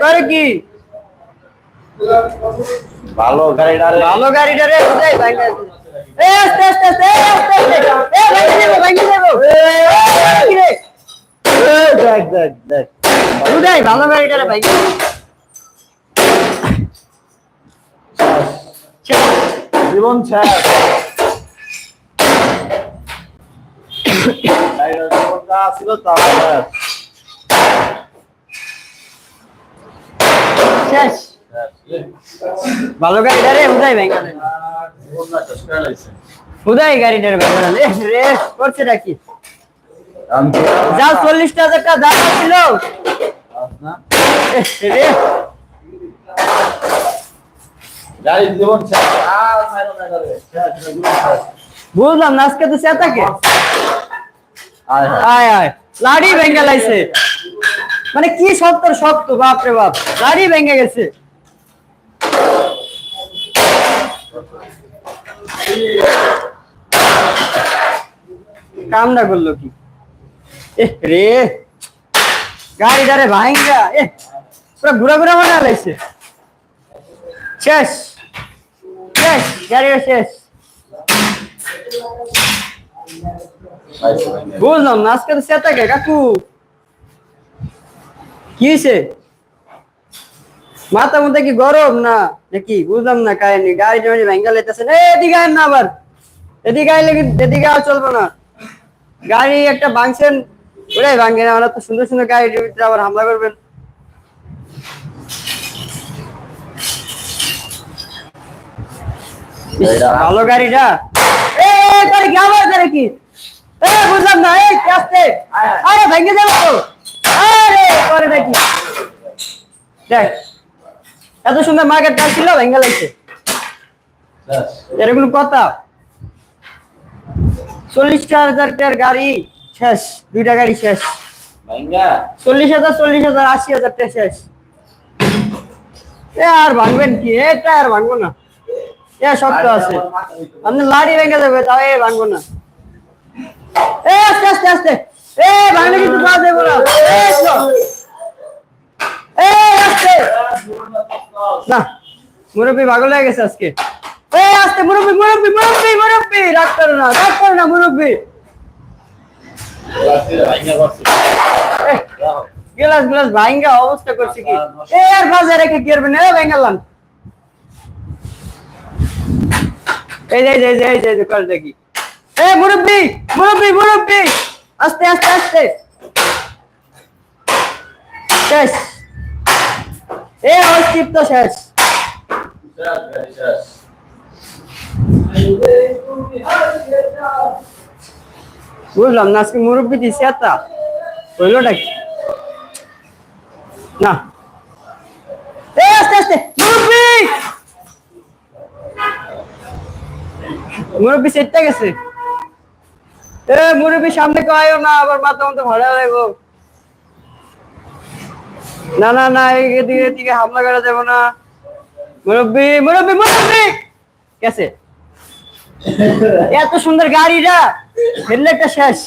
করে কি? ভালো গাড়িটা। ভালো গাড়িটা রে বুঝাই ভাঙ্গা এ আস্তে আস্তে আস্তে আস্তে এ দেবো দেবো এ, দেখ দেখ দেখ। বুঝাই ভালো গাড়িটা রে ভাঙ্গা জীবন শেষ। গাড়িটার ছিল তা শেষ। শেষ ভালো গাড়িটা রে জীবনটা শেষ করে গাড়িটার ভাঙ্গা রে করছে নাকি যা চল্লিশ হাজার টাকা দাম ছিল না? জীবন শেষ। আর মাইরো না গাড়ি। শেষ, জীবন শেষ। বুঝলাম না আজকে তো চেতাকে আয় আয়। আয় লাড়ি ভেঙে লাইছে। মানে কি সত্তর শক্ত বাপ রে বাপ। লাড়ি ভেঙে গেছে। কামটা করল কি? এ রে। গাড়িটারে ভাঙ্গা এ পুরো ঘুরা ঘুরা বানা লাইছে। শেষ। মাথা মধ্যে কি গরম না নাকি? বুঝলাম না, কাহিনি। গাড়ি টাড়ি ভেঙ্গা এদিকে না আবার। এদিকে এদিকে আর চলবো না। গাড়ি একটা ভাঙছেন ওটাই ভাঙে না। ওরা তো সুন্দর সুন্দর গাড়ি আবার হামলা করবেন ইস, গাড়িটা- ভালো গাড়িটা। এ করে কি আবার করে কি? এ বুঝলাম না এই আসতে আরে ভেঙে যাব তো। আরে করে নাকি দেখ এত সুন্দর মার্কেট ছিল ভেঙে লাগছে। এরকম কথা। চল্লিশ হাজার টাকার গাড়ি শেষ দুইটা গাড়ি শেষ। চল্লিশ হাজার চল্লিশ হাজার আশি হাজার টাকা শেষ। এ আর ভাঙবেন কি? এটা আর ভাঙবো না। এ শক্ত আছে। যাবে হয়ে গেছে আজকে। এ, আস্তে, মুরব্বী মুরব্বী মুরব্বী মুরব্বী। রাগ করো না, রাগ করো না, মুরব্বী। ভাইঙ্গা গ্লাস গ্লাস ভাঙ্গা অবস্থা করছে কি? এ, আর বাজে রেখে কি করবেন? এ ভেঙালাম এই যে এই যে এই যে এই যে এই যে কর দেখি। এ মুরব্বি মুরব্বি মুরব্বি। আস্তে আস্তে আস্তে। শেষ। এ অস্তিত্ব শেষ শেষ, গাড়ি শেষ। বুঝলাম না আজকে মুরব্বি দিছে এতা। হইলোটা কি না এ আস্তে আস্তে মুরব্বি মুরব্বি সেটটা গেছে। এ, মুরব্বি সামনে কেউ আয়ো না, আবার মাথা মতো ভাড়া লাগবো। না না না এদিকে এদিকে হামলা করা যাবে না। মুরব্বি মুরব্বি মুরব্বি! গেছে। এত সুন্দর গাড়িটা হেডলাইটটা শেষ।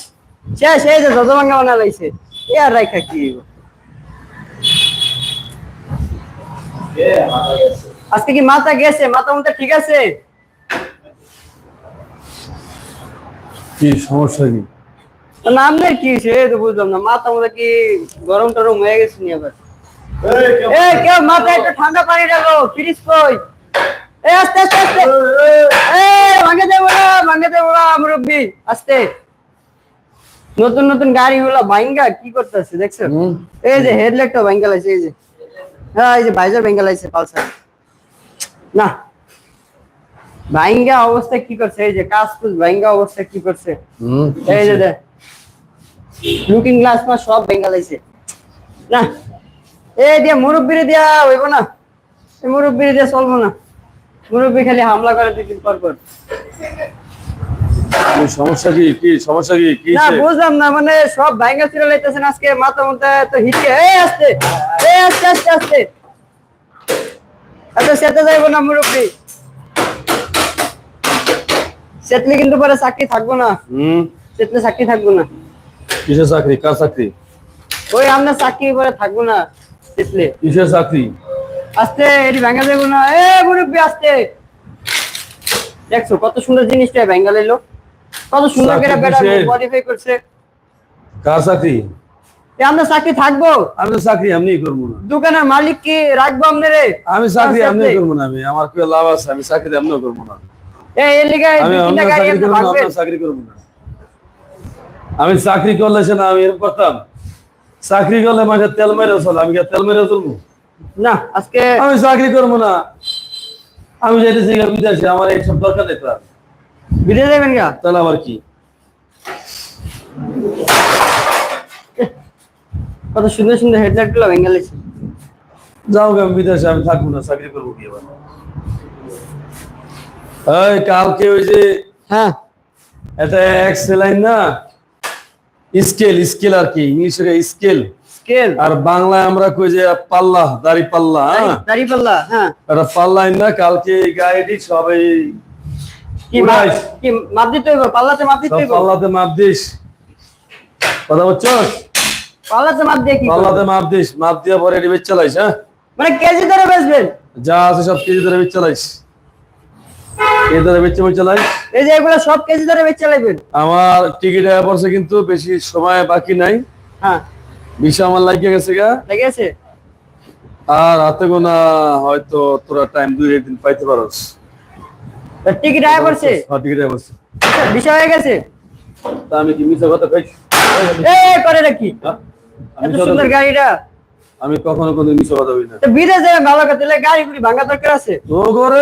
শেষ, এই যে যত ভাঙ্গা বানা লাইছে এ আর রাইখা কি। আজকে কি মাথা গেছে? মাথা মতো ঠিক আছে? কি সমস্যা তো বুঝলাম না। মাথা মতো কি গরম টরম হয়ে গেছে নি আবার। এ কেউ মাথায় একটু ঠান্ডা পানি রাখো ফ্রিজ কই? এ আস্তে আস্তে আস্তে। এ ভাঙে দেবো না ভাঙে দেবো না মুরব্বি আস্তে। নতুন নতুন গাড়ি গুলা ভাঙ্গা কি করতেছে দেখছ? এই যে হেডলাইটটা ভাঙ্গা লাইছে এই যে। হ্যাঁ এই যে ভাইজার ভাঙ্গা লাইছে পালসার। না। ভাঙ্গা অবস্থা কি করছে? এই যে কাজ কুজ ভাঙ্গা অবস্থা কি করছে? এই যে দেখ লুকিং গ্লাস মা সব ভাঙ্গা লাইছে। না এই দিয়া মুরব্বিরে দিয়া হইব না। মুরব্বিরে দিয়া চলবো না। মুরব্বি খালি হামলা করে দুই দিন পর পর। সমস্যা কি? কি সমস্যা কি? কি না বুঝলাম না মানে সব ভাঙ্গা ছিল লাইতেছেন আজকে মাথা মধ্যে তো হিটে। এই আস্তে এই আস্তে আস্তে আস্তে। এত সেতে যাইবো না মুরব্বী। সেতলে কিন্তু পরে চাকরি থাকব না। হুম। সেতলে চাকরি থাকব না। কিসের চাকরি? কার চাকরি? ওই আমরা চাকরি পরে থাকব না সেতলে কিসের চাকরি? আস্তে এটি ভেঙে যাব না। এ মুরব্বী আস্তে। দেখছ কত সুন্দর জিনিসটা ভেঙে লাইলো কত সুন্দর করে বেটা মডিফাই করছে। কার চাকরি? আমরা চাকরি থাকব? আমি তো চাকরি এমনি করব না। দোকানের মালিক কি রাখব আপনারে? আমি চাকরি এমনি করব না আমি। আমার কি লাভ আছে আমি চাকরি আমি করব না। আমি চাকরি করলে সে না আমি এরকম করতাম? চাকরি করলে মাঝে তেল মেরে চলে আমি তেল মেরে চলবো? না আজকে আমি চাকরি করব না। আমি যেতেছি বিদেশে আমার এইসব দরকার নেই তার। বিদেশ যাবেন গা তাহলে আবার কি? কত সুন্দর সুন্দর হেডলাইটগুলো ভেঙে যাও গে, আমি বিদেশে আমি থাকব না চাকরি করব কি এবার এই কালকে ওই যে হ্যাঁ। এটা না? স্কেল স্কেল আর কি স্কেল। স্কেল? আর বাংলায় আমরা কই যে পাল্লা দাড়ি পাল্লা হ্যাঁ? দাড়ি পাল্লা হ্যাঁ। এটা পাল্লাই না কালকে গাড়িটি সবাই কি মাপ- কি মাপ দিতে হইব? পাল্লাতে মাপ দিতে হইব? পাল্লাতে মাপ দিস। কথা বলছো? পাল্লাতে মাপ দিয়ে কি পাল্লাতে মাপ দিস। মাপ দিয়ে পরে এটি চালাইস হ্যাঁ? মানে কেজি ধরে বেচবেন? যা আছে সব কেজি ধরে বেচ চালাইস। কেজি ধরে বেচে বেচ চালাইস এই যে এগুলো সব কেজি ধরে বেচে লাইবেন? আমার টিকিট আয়া পড়ছে কিন্তু বেশি সময় বাকি নাই। হ্যাঁ। বিষয় আমার লাগিয়ে গেছে গা। লেগেছে আর হাতে গোনা হয়তো তোরা টাইম দুই একদিন পাইতে পারস। টিকিট আয়া পড়ছে? হ্যাঁ টিকিট আয়া পড়ছে। বিষয় হয়ে গেছে? তা আমি কি কথা এ করে হ্যাঁ? এত সুন্দর গাড়িটা। আমি কখনো কোনো মিথ্যা কথা বলি না তো বিদেশ ভালো কথা গাড়ি গুলি ভাঙা দরকার আছে। করে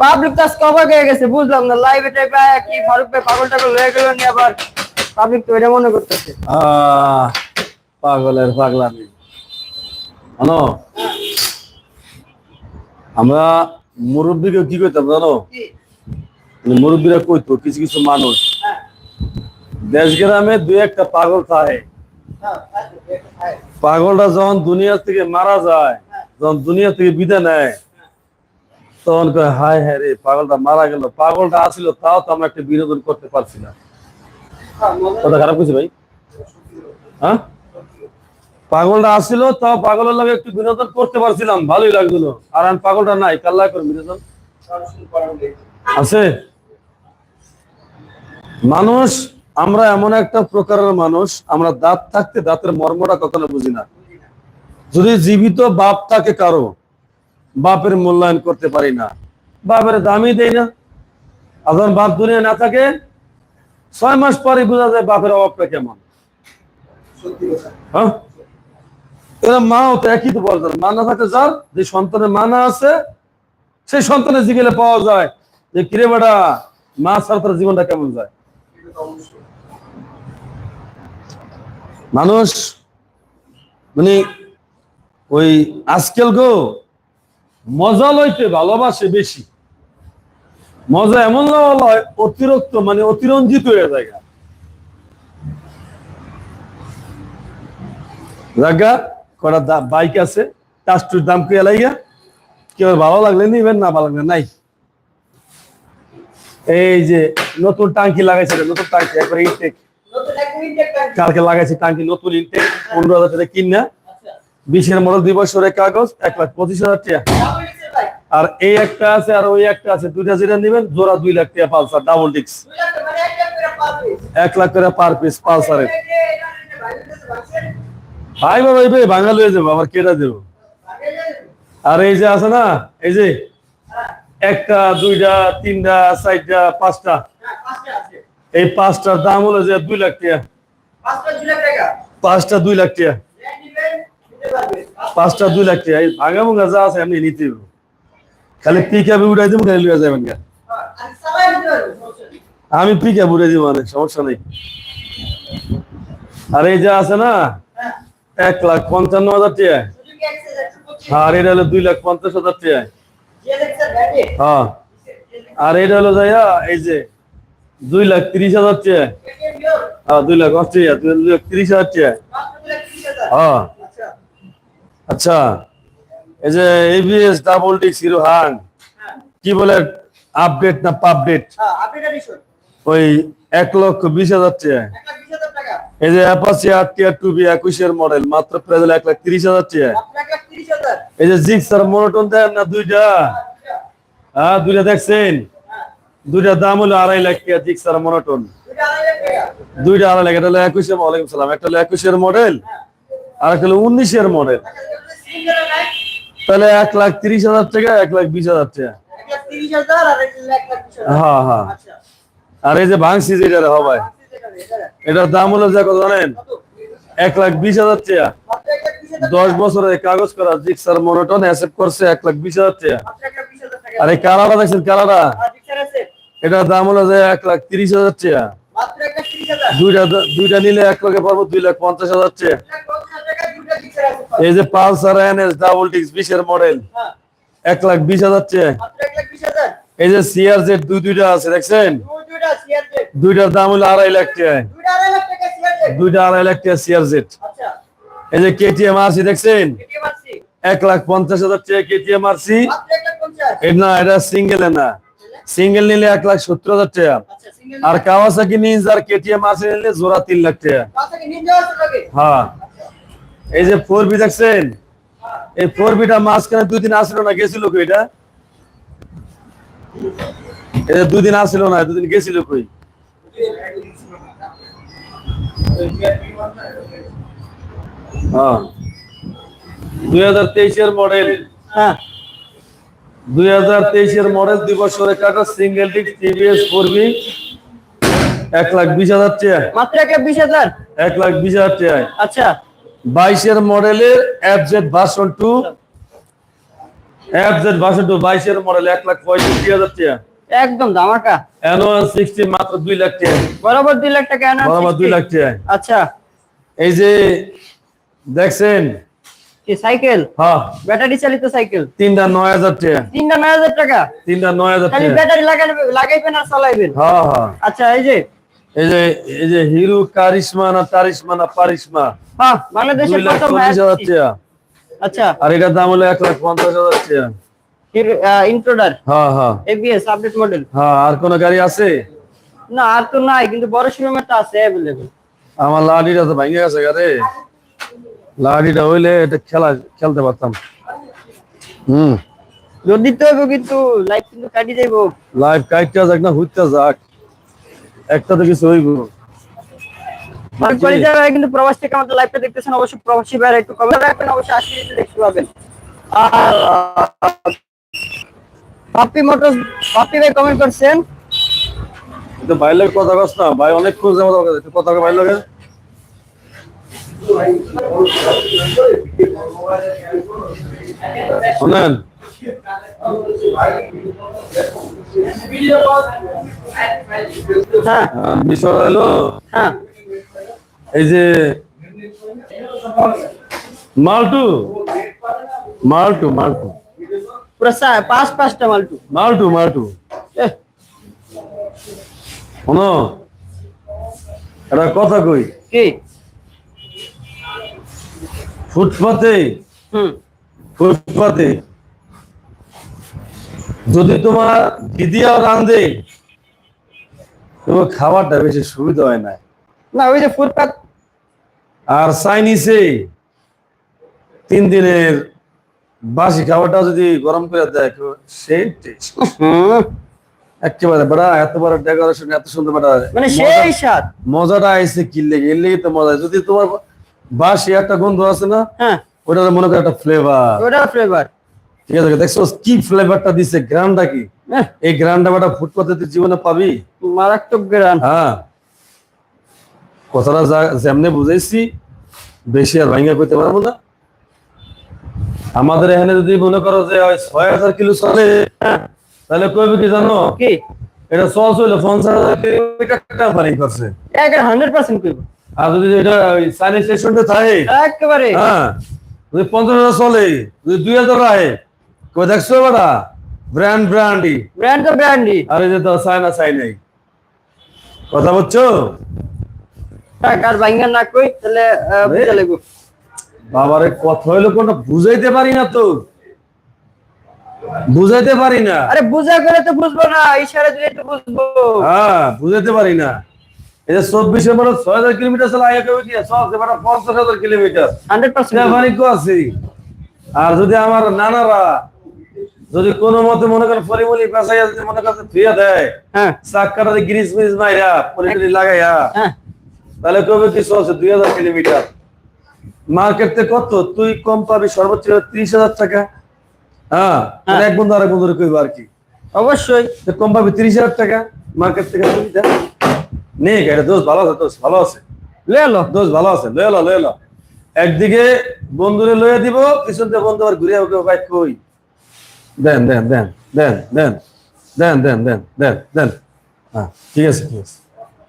পাবলিক তো কভার হয়ে গেছে বুঝলাম না। লাইভে টাইপে কি ফারুক ভাই পাগল টাগল হয়ে গেল নিয়ে আবার পাবলিক তো এটা মনে করতেছে। পাগলের পাগলামি। জানো আমরা মুরব্বীকে কি করতাম জানো? মানে মুরব্বীরা কইতো কিছু কিছু মানুষ। দেশ গ্রামে দুই একটা পাগল থাকে। পাগলটা যখন দুনিয়া থেকে মারা যায় যখন দুনিয়া থেকে বিদায় নেয় তখন কয়, হায় হায় রে, পাগলটা মারা গেল। পাগলটা আসিল, তাও তো আমরা একটা বিনোদন করতে পারছি না। কথা খারাপ করছি ভাই? হ্যাঁ? পাগলটা আসছিল তাও পাগলের লাগে একটু বিনোদন করতে পারছিলাম, ভালোই লাগছিল। আর আমি পাগলটা নাই কাল্লা করে বিনোদন? আছে? মানুষ, আমরা এমন একটা প্রকারের মানুষ, আমরা দাঁত থাকতে দাঁতের মর্মটা কখনো বুঝি না। যদি জীবিত বাপ থাকে কারও বাপের মূল্যায়ন করতে পারি না। বাপের দামই দেই না। যখন বাপ দুনিয়া না থাকে ছয় মাস পরে বোঝা যায় বাপের অভাবটা কেমন। হ্যাঁ? এরা মাও তো একই তো বলতে মা না থাকে যার যে সন্তানের মা না আছে সেই সন্তানের জিগেলে পাওয়া যায়। যে কিরে বেটা মা ছাড়া তার জীবনটা কেমন যায়? মানুষ মানে ওই আজকাল গো মজা লইতে ভালোবাসে বেশি। মজা এমন লয় অতিরিক্ত মানে অতিরঞ্জিত হয়ে যায় জায়গা কটা বাইক আছে টাস্টুর দাম কে লাইগা। কেউ ভালো লাগলে নিবেন না ভালো লাগলে নাই। এই যে নতুন টাঙ্কি লাগাইছে নতুন টাঙ্কি একবার ইনটেক কালকে লাগাইছে টাঙ্কি নতুন ইনটেক পনেরো হাজার টাকা কিনা। বিশের মডেল দুই বছরের কাগজ এক লাখ পঁচিশ হাজার টাকা। আর এই একটা আছে আর ওই একটা আছে দুইটা যেটা নিবেন জোড়া দুই লাখ টাকা পালসার ডাবল ডিক্স এক লাখ করে পার পিস পালসারের। হাই বাবা এই ভাই বাঙালি হয়ে যাব আবার কেটা দেবো আর এই যে আছে না এই যে একটা দুইটা তিনটা চারটা পাঁচটা। এই পাঁচটার দাম হলো যে দুই লাখ টাকা। পাঁচটা দুই লাখ টাকা। পাঁচটা দুই লাখ টাকা। ভাঙা মুঙ্গা যা আছে এমনি নিতে খালি পিক আপে উঠাই দিব, খালি লিয়ে যাবেন। আমি পিক আপ উঠে দিব অনেক সমস্যা নেই। আর এই যে আছে না, এক লাখ পঞ্চান্ন হাজার টাকা আর এটা হলো দুই লাখ পঞ্চাশ হাজার টাকা হ্যাঁ। আর এটা হলো যাইয়া, এই যে দুই লাখ তিরিশ হাজার টাকা হ্যাঁ দুই লাখ অস্ট্রেলিয়া, দুই লাখ তিরিশ হাজার টাকা হ্যাঁ। আচ্ছা এই যে এবিএস ডাবল ডিক্স হিরো হাং কি বলে আপডেট না পাপডেট ওই এক লক্ষ বিশ হাজার টাকা। এই যে Apache R TR two V একুশের মডেল মাত্র প্রায় এক লাখ তিরিশ হাজার টাকা। এই যে জিক্সার মনোটন দেন না দুইটা? হ্যাঁ দুইটা দেখছেন? দুইটা দাম হলো আড়াই লাখ টাকা জিক্সার মনোটন দুইটা আড়াই লাখ এটা হলো একুশের ওয়ালাইকুম সালাম একটা হলো একুশের মডেল আর একটা হলো উনিশের মডেল তাহলে এক লাখ তিরিশ হাজার টাকা, এক লাখ বিশ হাজার টাকা। হ্যাঁ হ্যাঁ। আর এই যে ভাঙছি যেটা এটার দাম হলো কত জানেন? এক লাখ বিশ হাজার টাকা। দশ বছরের কাগজ করা জিক্সার মনোটন অ্যাসেপ্ট করছে এক লাখ বিশ হাজার টাকা। আর এই দেখছেন, কালারটা? এটার দাম হলো যে এক লাখ তিরিশ হাজার টাকা। দুইটা দুইটা নিলে এক লাখে পারব দুই লাখ পঞ্চাশ হাজার টাকা। এই যে পালসার এনএস ডাবল ডিক্স বিশের মডেল। এক লাখ বিশ হাজার টাকা এই যে সিআর জেড দুই দুইটা আছে দেখছেন? দুইটার দাম হলো আড়াই লাখ টাকা দুইটা আড়াই লাখ টাকা সিআর জেড। এই যে কেটিএম আরসি দেখছেন? এক লাখ পঞ্চাশ হাজার টাকা কেটিএম আরসি না এটা সিঙ্গেল না। সিঙ্গেল নিলে এক লাখ সত্তর হাজার টাকা। আর কাওয়াসাকি নিনজার কেটিএম আরসি নিলে জোড়া তিন লাখ টাকা। হ্যাঁ। এই যে ফোর বি দেখছেন? এই ফোর বিটা মাঝখানে দুই দিন আসলো না গেছিল কই এটা? এটা দুই দিন আসলো না দুদিন গেছিল কই? হ্যাঁ। দুই হাজার তেইশের মডেল। হ্যাঁ। দুই হাজার তেইশের মডেল দুই বছরের কাটা single disc TVS four B এক লাখ বিশ হাজার টাকা। মাত্র এক লাখ বিশ হাজার? এক লাখ বিশ হাজার টাকায়। আচ্ছা। বাইশের মডেলের FZ version two FZ version two বাইশের মডেল এক লাখ পঁয়ষট্টি হাজার টাকা। একদম ধামাকা। অ্যানুয়াল সিক্সটি মাত্র দুই লাখ টাকা। বরাবর দুই লাখ টাকা বরাবর দুই লাখ টাকা। আচ্ছা। এই যে দেখছেন? কি সাইকেল? হ্যাঁ। ব্যাটারি চালিত সাইকেল? তিনটা নয় হাজার টাকা। তিনটা নয় হাজার টাকা? তিনটা নয় হাজার টাকা। ব্যাটারি লাগাইবেন আর চালাইবেন? হ্যাঁ হ্যাঁ। আচ্ছা এই যে এই যে এই যে হিরো কারিশমা না তারিশমা না পারিশমা? হ্যাঁ বাংলাদেশের টাকা। আচ্ছা। আর এটার দাম হলো এক লাখ পঞ্চাশ হাজার টাকা। ইন্ট্রোডার হ্যাঁ হ্যাঁ। এবিএস আপডেট মডেল হ্যাঁ আর কোন গাড়ি আছে? না আর তো নাই কিন্তু বড় আছে আমার লাডিটা তো ভেঙে গেছে গারে লাডিটা হইলে এটা খেলা খেলতে পারতাম। হুম। যদি তো কিন্তু লাইফ কিন্তু কাটি যাইবো। লাইভ কাইটটা যাক না হুইতে যাক। একটা তো কিছু হইব। কিন্তু প্রবাস থেকে আমাদের লাইভটা দেখতেছেন অবশ্যই প্রবাসী ভাইরা একটু কমেন্ট রাখবেন অবশ্যই আসলে একটু দেখতে পাবেন। আর পাপ্পি মোটরস পাপ্পি ভাই কমেন্ট করছেন? ভাই কথা কস না ভাই অনেক খোঁজ আমার দরকার একটু কথা ভাই শোনেন হ্যাঁ। আহ, বিষয় হলো হ্যাঁ। এই যে মালটু মালটু মালটু। পুরো সা- পাঁচ পাঁচটা মালটু। মালটু মালটু। এহ, শোনো একটা কথা কই? কি? ফুটপাতে ফুটপাতে যদি তোমার দিদিয়াও রান্ধে তোমার খাবারটা বেশি সুবিধা হয় না। না ওই যে ফুটপাত আর চাইনিসে তিন দিনের বাসি খাবারটা যদি গরম করে দেয় সেই টেস্ট একেবারে বেড়া এত বড় ডেকোরেশন এত সুন্দর বেড়া। মানে সেই স্বাদ। মজাটা আইসে কি লেগে? এর লেগে তো মজা। যদি তোমার বাসি একটা গন্ধ আছে না হ্যাঁ। ওটা মনে করো একটা ফ্লেভার ওটা ফ্লেভার ঠিক আছে দেখছ কি ফ্লেভারটা দিছে কি? এই বেটা ফুটপাতে তুই জীবনে পাবি? মারাত্মক গ্রান হ্যাঁ। কথাটা যেমনে বুঝাইছি বেশি আর ভাঙ্গা করতে পারব না। আমাদের এখানে যদি মনে করো যে ছয় হাজার কিলো চলে তাহলে কইবে কি জানো? কি? এটা চল ছিল পঞ্চাশ হাজার কিলোমিটার পানি করছে? হান্ড্রেড পার্সেন্ট কইব। আর যদি এটা ওই সাইন স্টেশনটা থাকে একেবারে। হ্যাঁ যদি পঞ্চাশ হাজার চলে যদি দুই হাজার রাহে কই দেখছ ব্র্যান্ড ব্র্যান্ডই ব্র্যান্ড তো ব্র্যান্ডই আর যে তো কথা টাকার না কই তাহলে আহ, বুঝা লাগবো। বাবারে কথা হইল কোনটা বুঝাইতে পারি না তো। বুঝাইতে পারি না। আরে বুঝা করে তো বুঝব না ইশারা দিলে তো বুঝব। হ্যাঁ বুঝাইতে পারি না। এই যে চব্বিশে মানে ছয় হাজার কিলোমিটার চলে আগে সব মানে পঞ্চাশ হাজার কিলোমিটার। হান্ড্রেড পার্সেন্ট আছে। আর যদি আমার নানারা যদি কোনো মতে মনে করেন পরিমলি পেশাইয়া যদি মনে করেন ফিরে দেয় হ্যাঁ। চাক্কাটা গ্রিস মিস মাইরা পলিটলি লাগাইয়া হ্যাঁ। তাহলে কবে কি চলছে দুই হাজার কিলোমিটার। মার্কেটে কত? তুই কম পাবি সর্বোচ্চ ত্রিশ হাজার টাকা। হ্যাঁ হ্যাঁ। এক বন্ধু আরেক বন্ধুরে কইবো আর কি। অবশ্যই। তো কম পাবি ত্রিশ হাজার টাকা মার্কেট থেকে তুই দে। নে এটা দোষ ভালো আছে দোষ ভালো আছে। লে। এলো দোষ ভালো আছে লয়ে লো লয়ে লো। একদিকে বন্ধুরে লয়ে দিব পিছন থেকে বন্ধু আবার ঘুরে বাইক কই? দেন দেন দেন দেন দেন দেন দেন দেন দেন দেন। হ্যাঁ ঠিক আছে ঠিক আছে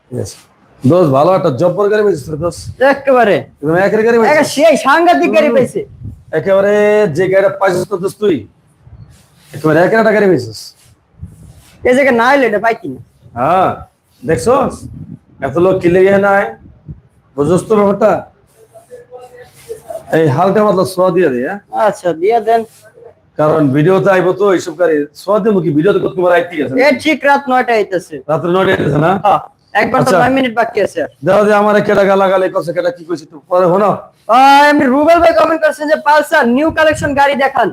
ঠিক আছে। দোষ ভালো একটা জব্বর গাড়ি পেয়েছিস দোষ একেবারে। তুমি একের গাড়ি পেয়েছিস সেই সাংঘাতিক গাড়ি পাইছে। একেবারে যে গাড়িটা পাইছিস তো দোষ তুই। একেবারে একের একটা গাড়ি পেয়েছিস এই জায়গায় না এলে এটা পাই কিনা? হ্যাঁ দেখছ এত লোক কিলে গিয়ে নাই। বুঝছ তো ব্যাপারটা? এই হালকা মাত্র সোয়া দিয়ে দে হ্যাঁ? আচ্ছা দিয়া দেন। কারণ ভিডিওতে আইবো তো এইসব গাড়ি সোয়া দেবো কি? ভিডিওতে কত তোমার আইতে গেছে এ ঠিক রাত নয়টা আইতেছে। রাত্রে নয়টা আইতেছে না? হ্যাঁ, একবার তো আচ্ছা। নয় মিনিট বাকি আছে। দেখো যে আমার কেটা গালাগালি করছে কেটা কি কইছে তো পরে আহ, এমনি রুবেল ভাই কমেন্ট করছেন যে পালসার নিউ কালেকশন গাড়ি দেখান।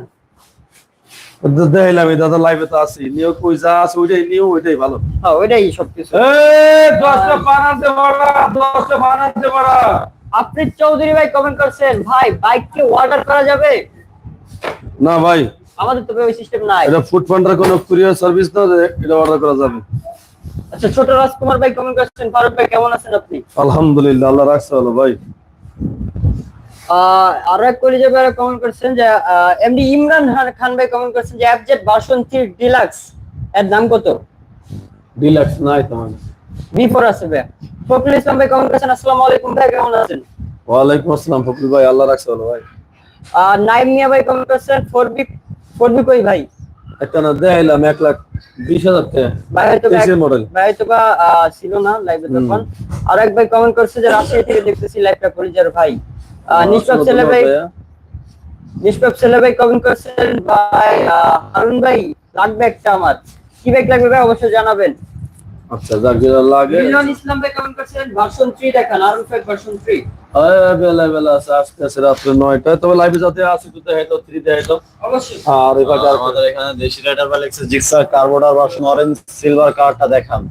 দেখাইলাম দাদা লাইভে তো আছি। নিউ কই যা আছে ওইটাই নিউ ওইটাই ভালো। হ্যাঁ ওইটাই সবকিছু। এই দশটা বানাতে পারা দশটা বানাতে পারা আপনি চৌধুরী ভাই কমেন্ট করছেন ভাই বাইক কি অর্ডার করা যাবে? না ভাই। আমাদের তো ওই সিস্টেম নাই। এটা ফুড পান্ডার কোনো কুরিয়ার সার্ভিস না এটা অর্ডার করা যাবে। আচ্ছা ছোট রাজকুমার ভাই কমেন্ট করছেন। ফারুক ভাই কেমন আছেন আপনি? আলহামদুলিল্লাহ আল্লাহ রাখছে ভালো ভাই। আরও এক কলিজা ভাই কমেন্ট করছেন যে এমডি ইমরান খান- ভাই কমেন্ট করছেন যে অ্যাপজেট ভার্সন 3 ডিলাক্স এর দাম কত? ডিলাক্স নাই তোমার বি ফোর আছে ভাই। ইসলাম ভাই কমেন্ট করছেন আসসালামু আলাইকুম ভাই কেমন আছেন? ওয়ালাইকুম আসসালাম ফকরুল ভাই আল্লাহ রাখছে ভালো ভাই। আর নাইম মিয়া ভাই কমেন্ট করছেন ফোর বি ফোর বি কই ভাই? একটা না দেখাইলাম এক লাখ বিশ হাজার টাকা। মডেল ভাই হয়তো বা ছিল না লাইভে তখন। আর এক ভাই কমেন্ট করছে যে রাজশাহী থেকে দেখতেছি লাইভটা কলিজার ভাই। নিষ্পাপ ছেলে ভাই নিষ্পাপ ছেলে ভাই কমেন্ট করছেন ভাই হারুন ভাই লাগবে একটা আমার। কি ব্যাগ লাগবে ভাই? অবশ্যই জানাবেন। আচ্ছা যাক যেটা লাগে। মিলন ইসলাম ভাই কমেন্ট করছেন ভার্সন 3 দেখান আরুন ফাইভ ভার্সন 3 আয় বেলা বেলা আছে আজকে আছে রাত্রে নয়টা তবে লাইভে যাতে আছে তো দেখাইতো থ্রি দেখাইতো আর এবার আমাদের এখানে দেশি রাইডার বা Lexus Gixxer carburettor version orange silver কারটা দেখান।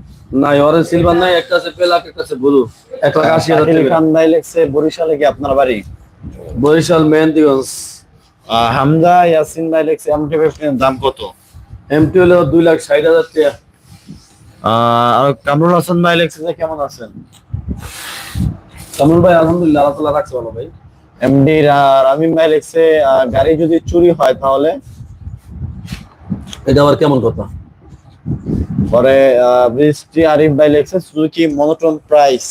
নাই অরেঞ্জ সিলভার নাই একটা আছে পেলাক একটা আছে ব্লু এক লাখ আশি হাজার শাকিল টাকা বরিশালে কি আপনার বাড়ি? বরিশাল মেহেন্দিগঞ্জ। আহ, হামজা ইয়াসিন বাইলেক্স এমটি ফিফটিন দাম কত? এম এমটি হলো দুই লাখ ষাট হাজার টাকা। আর কামরুল হাসান বাইলেক্সে কেমন আছেন? কামরুল ভাই আলহামদুলিল্লাহ আল্লাহ তালা রাখছে ভালো ভাই। এমডি রামিম বাইলেক্সে গাড়ি যদি চুরি হয় তাহলে? এটা আবার কেমন কথা? পরে বৃষ্টি Arif বাইলেক্সে Suzuki monotone price.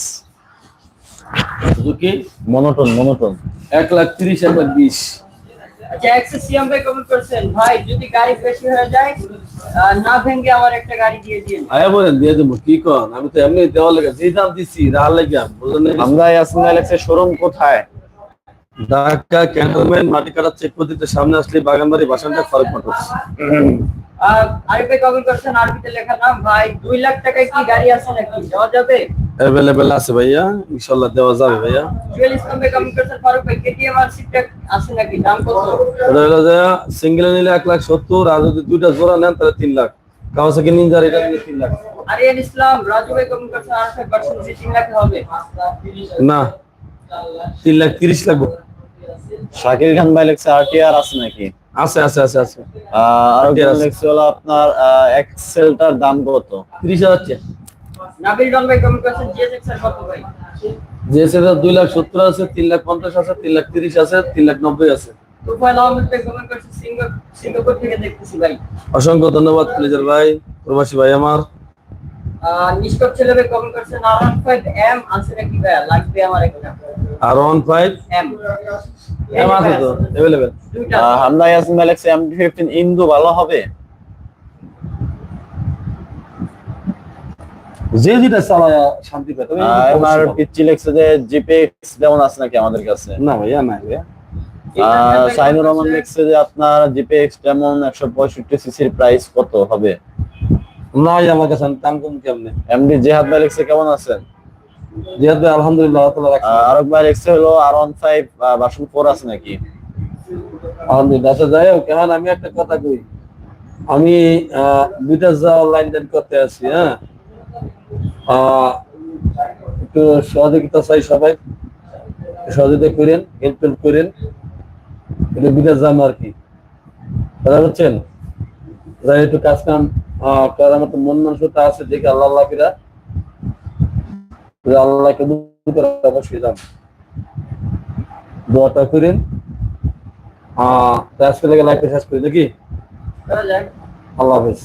Suzuki? Monotone monotone. এক লাখ তিরিশ এক লাখ বিশ। আচ্ছা এক্সেস সিএম ভাই কমেন্ট করছেন ভাই যদি গাড়ি বেশি হয়ে যায় না ভেঙে আমার একটা গাড়ি দিয়ে দিন আয়া বলেন দিয়ে দেবো কি কন? আমি তো এমনি দেওয়ার লেগে যে দাম দিচ্ছি রাহার লেগে বুঝলেন না? হামজা ইয়াসিন বাইলেক্সের শোরুম কোথায়? ঢাকা ক্যান্টনমেন্ট মাটি কাটার চেক পদ্ধতিতে সামনে আসলে বাগানবাড়ি বাসানটা ফারুক মোটরস আর আরিফ ভাই কমেন্ট করছেন আরবিতে লেখা নাম ভাই দুই লাখ টাকায় কি গাড়ি আছে নাকি? দেওয়া যাবে? অ্যাভেলেবেল আছে ভাইয়া ইনশাল্লাহ দেওয়া যাবে ভাইয়া। জুয়েল ইসলাম ভাই কমেন্ট করছেন ফারুক ভাই কেটিএম আর সিটটা আছে নাকি? দাম কত? এটা হলো যে সিঙ্গেল নিলে এক লাখ সত্তর আর যদি দুইটা জোড়া নেন তাহলে তিন লাখ। কাওয়াসাকি নিনজার এটা নিলে তিন লাখ। আরিয়ান ইসলাম রাজু ভাই কমেন্ট করছেন আর একটা পার্সেন্ট তিন লাখ হবে। না তিন লাখ তিরিশ লাগবে। শাকিল খান বাইলেক্সে আরটিআর আছে নাকি? আছে আছে আছে আছে। আহ, আর। বাইলেক্সে হলো আপনার এক্সেলটার দাম কত? তিরিশ হাজার টাকা নাবিল ডন ভাই কমেন্ট করছেন জিএসএক্স এর কত ভাই? যে সেটা দুই লাখ সত্তর আছে তিন লাখ পঞ্চাশ আছে তিন লাখ তিরিশ আছে তিন লাখ নব্বই আছে। তুফাইল আহমেদ ভাই কমেন্ট করছে সিঙ্গাপুর সিঙ্গাপুর থেকে দেখতেছি ভাই। অসংখ্য ধন্যবাদ প্লেজার ভাই প্রবাসী ভাই আমার। আহ, নিষ্কপ ছেলে ভাই কমেন্ট করছে নারায়ণ ফাইভ এম আছে নাকি ভাই? লাগবে আমার একটা আর ওয়ান ফাইভ? এম এম আছে তো অ্যাভেলেবেল দুইটা আহ, Hamda Yasin Galaxy M fifteen ইন্দু ভালো হবে? যে যেটা চালায় শান্তি আমার পিচ্ছি যে যেমন আছে নাকি আমাদের কাছে? না ভাইয়া ভাইয়া। সাইনুর রহমান লিখছে যে আপনার জিপিএক্স যেমন একশো পঁয়ষট্টি সিসির প্রাইস কত হবে? না ভাই আমার কাছে দাম কম কেমনে? এমডি জেহাদ ভাই লিখছে কেমন আছেন? যেহেতু আলহামদুলিল্লাহ আল্লাহ তাআলা আরক ভাই লিখছে হলো আর ওয়ান ফাইভ ভার্সন ফোর আছে নাকি? আলহামদুলিল্লাহ আচ্ছা যাই হোক এখন আমি একটা কথা কই। আমি দুইটা দেন করতে আছি হ্যাঁ? একটু সহযোগিতা চাই সবাই। সহযোগিতা করেন হেল্প করেন। এটা বিদেশ আর কি। কথা বুঝছেন? যাই একটু কাজ কাম করার মতো মন মানসিকতা আছে দেখে আল্লাহ আল্লাহকে অবশ্যই যান। দোয়াটা করেন। আহ আজকে লেগে লাইফে শেষ করি নাকি? আল্লাহ হাফেজ।